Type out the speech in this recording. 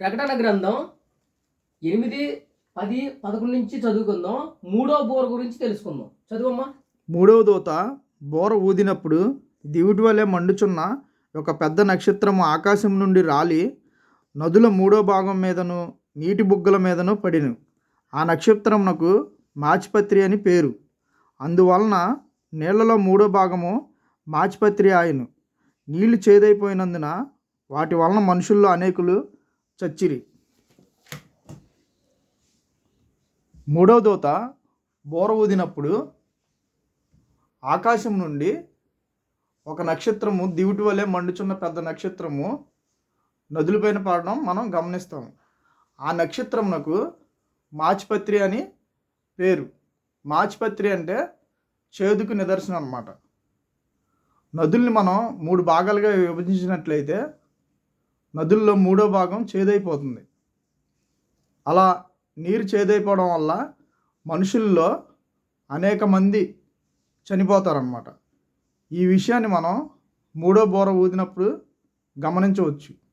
ప్రకటన గ్రంథం ఎనిమిది పది పదకొండు నుంచి చదువుకుందాం. మూడో బోర గురించి తెలుసుకుందాం. చదువమ్మా. మూడవ దూత బోర ఊదినప్పుడు దివిటి వలె మండుచున్న ఒక పెద్ద నక్షత్రము ఆకాశం నుండి రాలి నదుల మూడో భాగం మీదను నీటి బుగ్గల మీదను పడిను. ఆ నక్షత్రమునకు మాచిపత్రి అని పేరు. అందువలన నీళ్ళలో మూడో భాగము మాచిపత్రి ఆయను. నీళ్ళు చేదైపోయినందున వాటి వలన మనుషుల్లో అనేకులు చచ్చిరి. మూడవ దూత బోర ఊదినప్పుడు ఆకాశం నుండి ఒక నక్షత్రము దివిటి వలె మండుచున్న పెద్ద నక్షత్రము నదులపైన పడడం మనం గమనిస్తాం. ఆ నక్షత్రమునకు మాచిపత్రి అని పేరు. మాచిపత్రి అంటే చేదుకు నిదర్శనం అన్నమాట. నదుల్ని మనం మూడు భాగాలుగా విభజించినట్లయితే నదుల్లో మూడో భాగం చేదైపోతుంది. అలా నీరు చేదైపోవడం వల్ల మనుషుల్లో అనేక మంది చనిపోతారన్నమాట. ఈ విషయాన్ని మనం మూడో బోర ఊదినప్పుడు గమనించవచ్చు.